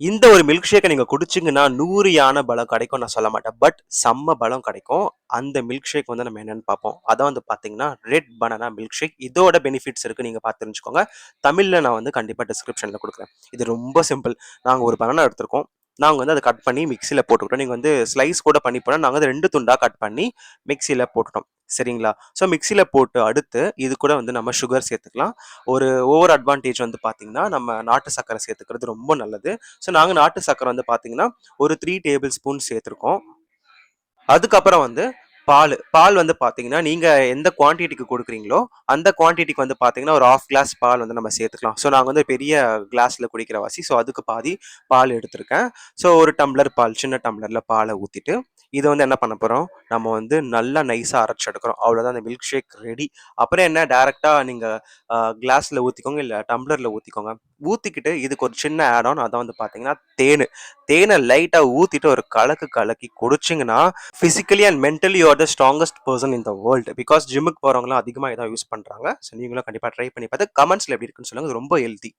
இந்த ஒரு மில்க் ஷேக்கை நீங்கள் குடிச்சிங்கன்னா 100 பலம் கிடைக்கும் நான் சொல்ல மாட்டேன். பட் செம்ம பலம் கிடைக்கும். அந்த மில்க் ஷேக் வந்து நம்ம என்னன்னு பார்ப்போம். அதான் வந்து பார்த்தீங்கன்னா, ரெட் பனானா மில்க் ஷேக். இதோட பெனிஃபிட்ஸ் இருக்குது நீங்கள் பார்த்து தெரிஞ்சுக்கோங்க. நான் வந்து கண்டிப்பாக டிஸ்கிரிப்ஷனில் கொடுக்குறேன் இது ரொம்ப சிம்பிள். நாங்கள் ஒரு பனானா எடுத்திருக்கோம். நாங்கள் வந்து அதை கட் பண்ணி மிக்சியில் போட்டுக்கிட்டோம். நீங்கள் வந்து ஸ்லைஸ் கூட பண்ணி போனால் நாங்கள் அதை ரெண்டு துண்டாக கட் பண்ணி மிக்சியில் போட்டுட்டோம். சரிங்களா? ஸோ மிக்சியில் போட்டு அடுத்து இது கூட வந்து நம்ம சுகர் சேர்த்துக்கலாம். ஒரு ஓவர் அட்வான்டேஜ் வந்து பார்த்திங்கன்னா நம்ம நாட்டு சக்கரை சேர்த்துக்கிறது ரொம்ப நல்லது. ஸோ நாங்கள் நாட்டு சர்க்கரை வந்து பார்த்திங்கன்னா ஒரு த்ரீ டேபிள் ஸ்பூன் சேர்த்துருக்கோம். அதுக்கப்புறம் வந்து பால் பால் வந்து பார்த்தீங்கன்னா, நீங்கள் எந்த குவான்டிட்டிக்கு கொடுக்குறீங்களோ அந்த குவான்டிட்டிக்கு வந்து பார்த்தீங்கன்னா, ஒரு 1/2 கிளாஸ் பால் வந்து நம்ம சேர்த்துக்கலாம். ஸோ நாங்கள் வந்து பெரிய க்ளாஸில் குடிக்கிற வாசி ஸோ அதுக்கு பாதி பால் எடுத்திருக்கேன். ஸோ ஒரு டம்ளர் பால், சின்ன டம்ளரில் பாலை ஊற்றிட்டு இதை வந்து என்ன பண்ண போகிறோம் நம்ம வந்து நல்லா நைஸாக அரைச்சி எடுக்கிறோம். அவ்வளோதான் அந்த மில்க் ஷேக் ரெடி. அப்புறம் என்ன டேரெக்டாக நீங்கள் கிளாஸில் ஊற்றிக்கோங்க இல்லை டம்ளரில் ஊற்றிக்கோங்க ஊற்றிக்கிட்டு இதுக்கு ஒரு சின்ன ஆட் ஆன் அதான் வந்து பார்த்தீங்கன்னா, தேன் தேனை லைட்டாக ஊற்றிட்டு ஒரு கலக்கு கலக்கி குடிச்சிங்கன்னா physically and mentally you are the strongest person in the world because ஜிம்முக்கு போகிறவங்களாம் அதிகமாக இதான் யூஸ் பண்ணுறாங்க ஸோ நீங்களும் கண்டிப்பாக ட்ரை பண்ணி பார்த்து கமெண்ட்ஸில் எப்படி இருக்குன்னு சொல்லுங்கள் ரொம்ப ஹெல்த்தி.